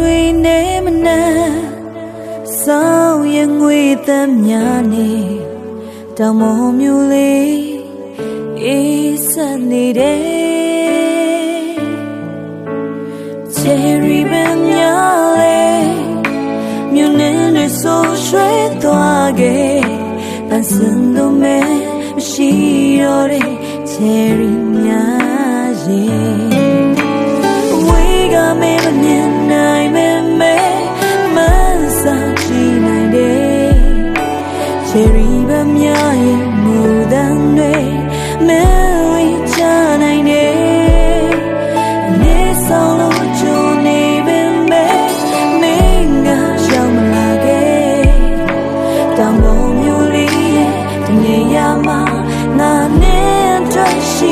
တွေနဲ့မနက်စောင်းရငွေသက်များနေတောင်မော်မျိုးလေးအေးဆက်နေတယ် Cherry ပင်များလေးမြူနေနေဆိုရွှဲသွားခဲ့ပန်းစင်တို့မဲ့မရှိတော့တဲ့ Cherry များရဲ့ cherry ပဲမြရဲ့မူတန်တွေမဲဝေးချနိုင်နေနေဆောင်လို့ချူနေပင်ပဲမင်းကရောက်မလာခဲ့တောင်ပေါ်မျိုးလေးရဲ့တငယ်ရမှာငါနဲ့တွေ့ရှိ